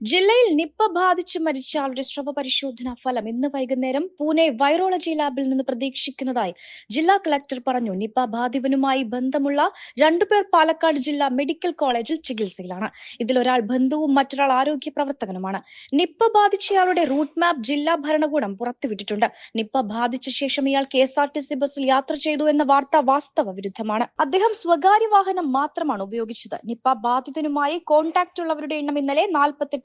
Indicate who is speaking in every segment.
Speaker 1: ജില്ലയിൽ നിപ്പ ബാധിച്ച് മരിച്ച ആളുടെ സ്രവ പരിശോധനാ ഫലം ഇന്ന് വൈകുന്നേരം പൂനെ വൈറോളജി ലാബിൽ നിന്ന് പ്രതീക്ഷിക്കുന്നതായി ജില്ലാ കളക്ടർ പറഞ്ഞു. നിപ്പ ബാധിതനുമായി ബന്ധമുള്ള രണ്ടുപേർ പാലക്കാട് ജില്ലാ മെഡിക്കൽ കോളേജിൽ ചികിത്സയിലാണ്. ഇതിലൊരാൾ ബന്ധുവും മറ്റൊരാൾ ആരോഗ്യ പ്രവർത്തകനുമാണ്. നിപ്പ ബാധിച്ചയാളുടെ റൂട്ട് മാപ്പ് ജില്ലാ ഭരണകൂടം പുറത്തുവിട്ടിട്ടുണ്ട്. നിപ്പ ബാധിച്ച ശേഷം ഇയാൾ K S R T C ബസ്സിൽ യാത്ര ചെയ്തു എന്ന വാർത്ത വാസ്തവ വിരുദ്ധമാണ്. അദ്ദേഹം സ്വകാര്യ വാഹനം മാത്രമാണ് ഉപയോഗിച്ചത്. നിപ്പ ബാധിതനുമായി കോൺടാക്ട് ഉള്ളവരുടെ എണ്ണം ഇന്നലെ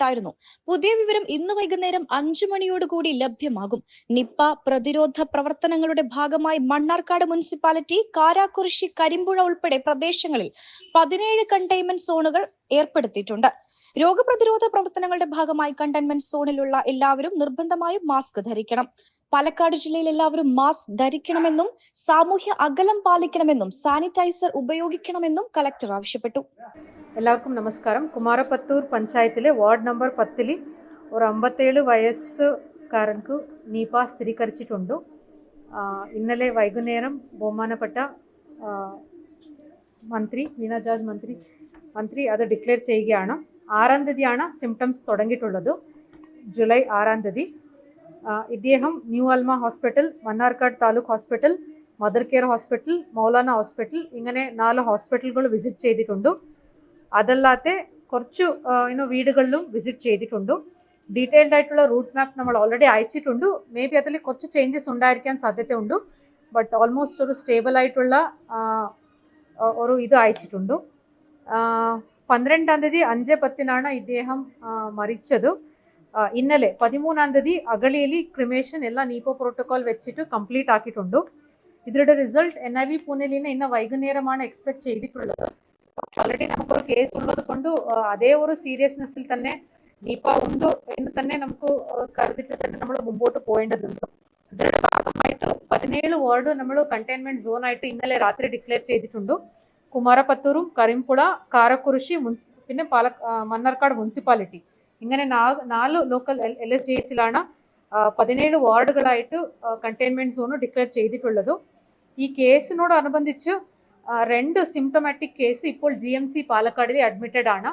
Speaker 1: നാൽപ്പത്തെട്ടായിരുന്നു പുതിയ വിവരം ഇന്ന് വൈകുന്നേരം അഞ്ചു മണിയോടുകൂടി ലഭ്യമാകും. നിപ്പ പ്രതിരോധ പ്രവർത്തനങ്ങളുടെ ഭാഗമായി മണ്ണാർക്കാട് മുനിസിപ്പാലിറ്റി കാരാക്കുറിശി കരിമ്പുഴ ഉൾപ്പെടെ പ്രദേശങ്ങളിൽ പതിനേഴ് കണ്ടെയ്ൻമെന്റ് സോണുകൾ ഏർപ്പെടുത്തിയിട്ടുണ്ട്. രോഗപ്രതിരോധ പ്രവർത്തനങ്ങളുടെ ഭാഗമായി കണ്ടെയ്ൻമെന്റ് സോണിലുള്ള എല്ലാവരും നിർബന്ധമായും മാസ്ക് ധരിക്കണം. പാലക്കാട് ജില്ലയിൽ എല്ലാവരും മാസ്ക് ധരിക്കണമെന്നും സാമൂഹ്യ അകലം പാലിക്കണമെന്നും സാനിറ്റൈസർ ഉപയോഗിക്കണമെന്നും കലക്ടർ ആവശ്യപ്പെട്ടു.
Speaker 2: എല്ലാവർക്കും നമസ്കാരം. കുമാരപത്തൂർ പഞ്ചായത്തിലെ വാർഡ് നമ്പർ പത്തിൽ ഒരു അമ്പത്തേഴ് വയസ്സുകാരൻക്ക് നീപ സ്ഥിരീകരിച്ചിട്ടുണ്ട്. ഇന്നലെ വൈകുന്നേരം ബഹുമാനപ്പെട്ട മന്ത്രി മീന മന്ത്രി മന്ത്രി അത് ഡിക്ലെയർ ചെയ്യുകയാണ്. ആറാം തീയതിയാണ് സിംറ്റംസ് തുടങ്ങിയിട്ടുള്ളത്. ജൂലൈ ആറാം തീയതി. ഇദ്ദേഹം new Alma hospital Mannarkkad taluk hospital mother care hospital Maulana hospital ഇങ്ങനെ നാല് ഹോസ്പിറ്റലുകൾ വിസിറ്റ് ചെയ്തിട്ടുണ്ട്. അതല്ലാതെ കുറച്ച് ഇനോ വീടുകളിലും വിസിറ്റ് ചെയ്തിട്ടുണ്ട്. ഡീറ്റെയിൽഡ് ആയിട്ടുള്ള റൂട്ട് മാപ്പ് നമ്മൾ ഓൾറെഡി അയച്ചിട്ടുണ്ട്. മേ ബി അതിൽ കുറച്ച് ചേഞ്ചസ് ഉണ്ടായിരിക്കാൻ സാധ്യതയുണ്ട്. ബട്ട് ഓൾമോസ്റ്റ് ഒരു സ്റ്റേബിൾ ആയിട്ടുള്ള ഒരു ഇത് അയച്ചിട്ടുണ്ട്. പന്ത്രണ്ടാം തീയതി അഞ്ച് പത്തിനാണ് ഇദ്ദേഹം മരിച്ചത്. ഇന്നലെ പതിമൂന്നാം തീയതി അഗളിയിൽ ക്രിമേഷൻ എല്ലാം നീപ്പോ പ്രോട്ടോകോൾ വെച്ചിട്ട് കംപ്ലീറ്റ് ആക്കിയിട്ടുണ്ട്. ഇതിലൂടെ റിസൾട്ട് എൻ ഐ വി പൂനെയിൽ നിന്ന് ഇന്ന് വൈകുന്നേരമാണ് എക്സ്പെക്ട് ചെയ്തിട്ടുള്ളത്. ഓൾറെഡി നമുക്കൊരു കേസ് ഉള്ളത് കൊണ്ട് അതേ ഒരു സീരിയസ്നെസ്സിൽ തന്നെ നീപ്പ ഉണ്ട് എന്ന് തന്നെ നമുക്ക് കരുതിട്ട് തന്നെ നമ്മൾ മുമ്പോട്ട് പോകേണ്ടതുണ്ട് ഇതിന്റെ ഭാഗമായിട്ട് പതിനേഴ് വാർഡ് നമ്മൾ കണ്ടെയ്ൻമെന്റ് സോൺ ആയിട്ട് ഇന്നലെ രാത്രി ഡിക്ലെയർ ചെയ്തിട്ടുണ്ട്. കുമാരപത്തൂറും കരിമ്പുഴ കാരക്കുറിശി മുൻസി പിന്നെ പാല മണ്ണാർക്കാട് മുനിസിപ്പാലിറ്റി ഇങ്ങനെ നാല് ലോക്കൽ എൽ എസ് ഡി എസിലാണ് പതിനേഴ് വാർഡുകളായിട്ട് കണ്ടെയ്ൻമെന്റ് സോൺ ഡിക്ലെയർ ചെയ്തിട്ടുള്ളത്. ഈ കേസിനോടനുബന്ധിച്ച് രണ്ട് സിംറ്റമാറ്റിക് കേസ് ഇപ്പോൾ ജി എം സി പാലക്കാടിൽ അഡ്മിറ്റഡ് ആണ്.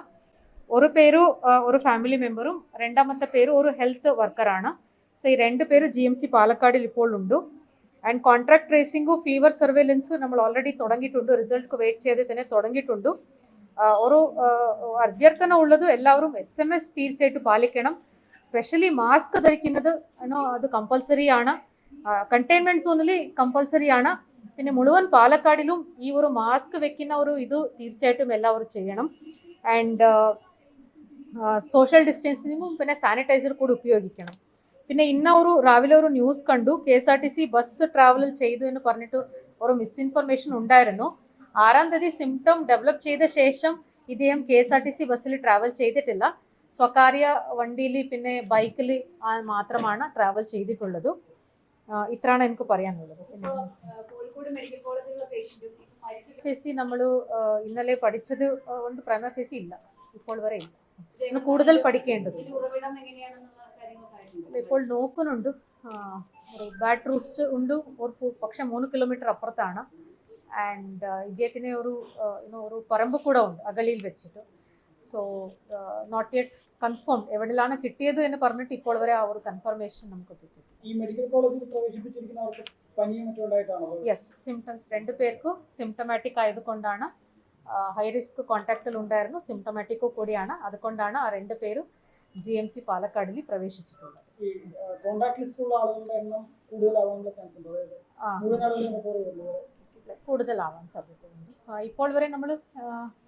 Speaker 2: ഒരു പേരു ഒരു ഫാമിലി മെമ്പറും രണ്ടാമത്തെ പേര് ഒരു ഹെൽത്ത് വർക്കറാണ് സോ ഈ രണ്ട് പേര് ജി എം സി പാലക്കാടിൽ ഇപ്പോൾ ഉണ്ട്. ആൻഡ് കോൺട്രാക്ട് ട്രേസിംഗും ഫീവർ സർവേലൻസ് നമ്മൾ ഓൾറെഡി തുടങ്ങിയിട്ടുണ്ട്. റിസൾട്ട് വെയിറ്റ് ചെയ്ത് തന്നെ തുടങ്ങിയിട്ടുണ്ട്. ഒരു അഭ്യർത്ഥന ഉള്ളത് എല്ലാവരും എസ് എം എസ് തീർച്ചയായിട്ടും പാലിക്കണം. സ്പെഷ്യലി മാസ്ക് ധരിക്കുന്നത് ಏನೋ അത് കമ്പൽസറി ആണ്. കണ്ടെയ്ൻമെന്റ് സോണിൽ കമ്പൽസറി ആണ്. പിന്നെ മുഴുവൻ പാലക്കാടിലും ഈ ഒരു മാസ്ക് വെക്കുന്ന ഒരു ഇത് തീർച്ചയായിട്ടും എല്ലാവരും ചെയ്യണം. ആൻഡ് സോഷ്യൽ ഡിസ്റ്റൻസിങ്ങും പിന്നെ സാനിറ്റൈസർ കൂടി ഉപയോഗിക്കണം. പിന്നെ ഇന്ന ഒരു രാവിലെ ഒരു ന്യൂസ് കണ്ടു. K S R T C bus travel ചെയ്തു എന്ന് പറഞ്ഞിട്ട് ഒരു മിസ്ഇൻഫർമേഷൻ ഉണ്ടായിരുന്നു. ആറാം തീയതി സിംറ്റം ഡെവലപ്പ് ചെയ്ത ശേഷം ഇദ്ദേഹം K S R T C ബസ്സിൽ ട്രാവൽ ചെയ്തിട്ടില്ല. സ്വകാര്യ വണ്ടിയിൽ പിന്നെ ബൈക്കിൽ മാത്രമാണ് ട്രാവൽ ചെയ്തിട്ടുള്ളത്. ഇത്രയാണ് എനിക്ക് പറയാനുള്ളത്. ഫേസി നമ്മൾ ഇന്നലെ പഠിച്ചത് കൊണ്ട് പ്രൈമ ഫേസി ഇല്ല. ഇപ്പോൾ വരെ ഇല്ല. കൂടുതൽ പഠിക്കേണ്ടത്. ഇപ്പോൾ നോക്കുന്നുണ്ട്. ബാഡ് റൂസ്റ്റ് ഉണ്ട്. ഒരു പക്ഷെ മൂന്ന് കിലോമീറ്റർ അപ്പുറത്താണ്. ആൻഡ് ഇദ്ദേഹത്തിന് ഒരു ഒരു പറമ്പ് കൂടെ ഉണ്ട് അഗളിയിൽ വെച്ചിട്ട്. സോ നോട്ട് യെറ്റ് കൺഫേം എവിടെയാണ് കിട്ടിയത് എന്ന് പറഞ്ഞിട്ട് ഇപ്പോൾ വരെ ആ ഒരു കൺഫർമേഷൻ നമുക്ക് കിട്ടി.
Speaker 3: ഈ മെഡിക്കൽ കോളേജിൽ പ്രവേശിപ്പിച്ചിരിക്കുന്നവർക്ക് പനിയും മറ്റും
Speaker 2: യെസ് സിംറ്റംസ് രണ്ട് പേർക്കും സിംറ്റമാറ്റിക് ആയതുകൊണ്ടാണ് ഹൈ റിസ്ക് കോൺടാക്റ്റിൽ ഉണ്ടായിരുന്നു. സിംറ്റമാറ്റിക്കോ കൂടിയാണ്. അതുകൊണ്ടാണ് ആ രണ്ട് പേരും ജി എം സി പാലക്കാടിൽ പ്രവേശിച്ചിട്ടുള്ളത്. കൂടുതലാവാൻ സാധ്യതയുണ്ട്. ആ, ഇപ്പോൾ വരെ നമ്മൾ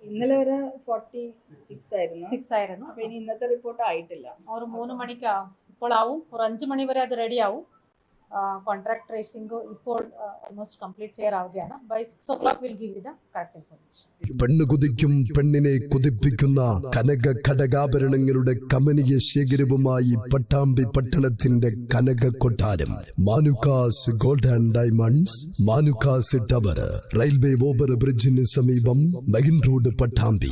Speaker 4: ഇന്നലെ വരെ ഫോർട്ടി സിക്സ് ആയിരുന്നു.
Speaker 2: സിക്സ് ആയിരുന്നു.
Speaker 4: അപ്പൊ ഇനി ഇന്നത്തെ റിപ്പോർട്ട് ആയിട്ടില്ല.
Speaker 2: ഒരു മൂന്ന് മണിക്കാവും. ഇപ്പോൾ ആവും. ഒരു അഞ്ച് മണി വരെ അത് റെഡി ആവും. കോൺട്രാക്ട് ട്രേസിംഗ് ഇപ്പോൾ almost complete ചെയ്യാറാവുകയാണ്. By six o'clock will give the correct information
Speaker 5: പെണ്ണ് കുതിക്കും പെണ്ണിനെ കുതിപ്പിക്കുന്ന കനക ഘടകാഭരണങ്ങളുടെ കമനീയ ശേഖരവുമായി പട്ടാമ്പി പട്ടണത്തിന്റെ കനക കൊട്ടാരം. Manukkas gold and diamonds Manukkas tower railway over ബ്രിഡ്ജിന് സമീപം മെയിൻ റോഡ് പട്ടാമ്പി.